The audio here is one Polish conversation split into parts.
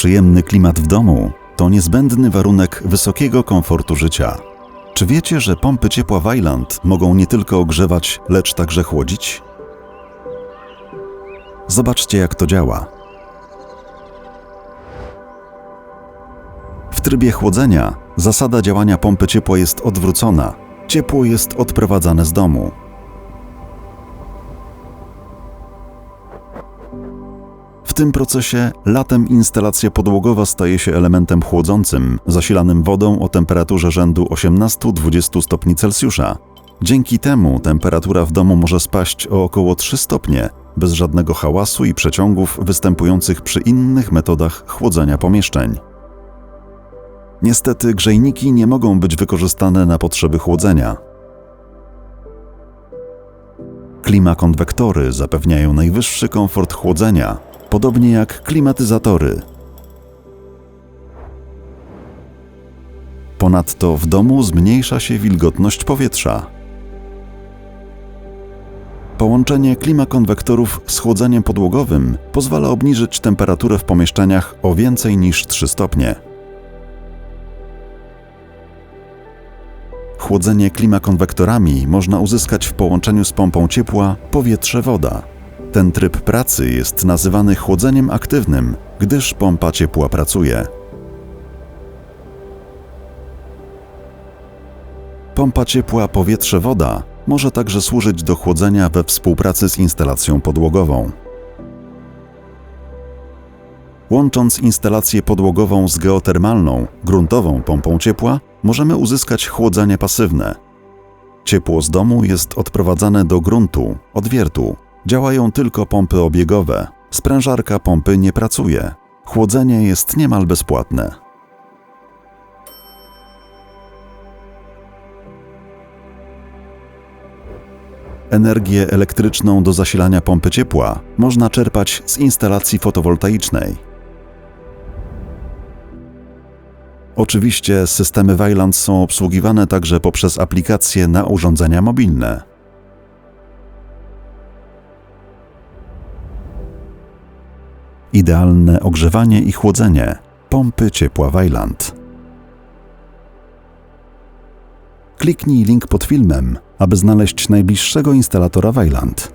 Przyjemny klimat w domu to niezbędny warunek wysokiego komfortu życia. Czy wiecie, że pompy ciepła Weiland mogą nie tylko ogrzewać, lecz także chłodzić? Zobaczcie, jak to działa. W trybie chłodzenia zasada działania pompy ciepła jest odwrócona. Ciepło jest odprowadzane z domu. Tym procesie latem instalacja podłogowa staje się elementem chłodzącym, zasilanym wodą o temperaturze rzędu 18-20 stopni Celsjusza. Dzięki temu temperatura w domu może spaść o około 3 stopnie, bez żadnego hałasu i przeciągów występujących przy innych metodach chłodzenia pomieszczeń. Niestety grzejniki nie mogą być wykorzystane na potrzeby chłodzenia. Klimakonwektory zapewniają najwyższy komfort chłodzenia, podobnie jak klimatyzatory. Ponadto w domu zmniejsza się wilgotność powietrza. Połączenie klimakonwektorów z chłodzeniem podłogowym pozwala obniżyć temperaturę w pomieszczeniach o więcej niż 3 stopnie. Chłodzenie klimakonwektorami można uzyskać w połączeniu z pompą ciepła powietrze-woda. Ten tryb pracy jest nazywany chłodzeniem aktywnym, gdyż pompa ciepła pracuje. Pompa ciepła powietrze-woda może także służyć do chłodzenia we współpracy z instalacją podłogową. Łącząc instalację podłogową z geotermalną, gruntową pompą ciepła, możemy uzyskać chłodzenie pasywne. Ciepło z domu jest odprowadzane do gruntu, odwiertu. Działają tylko pompy obiegowe. Sprężarka pompy nie pracuje. Chłodzenie jest niemal bezpłatne. Energię elektryczną do zasilania pompy ciepła można czerpać z instalacji fotowoltaicznej. Oczywiście systemy Weiland są obsługiwane także poprzez aplikacje na urządzenia mobilne. Idealne ogrzewanie i chłodzenie pompy ciepła Weiland. Kliknij link pod filmem, aby znaleźć najbliższego instalatora Weiland.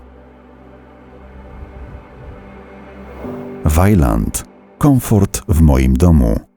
Weiland. Komfort w moim domu.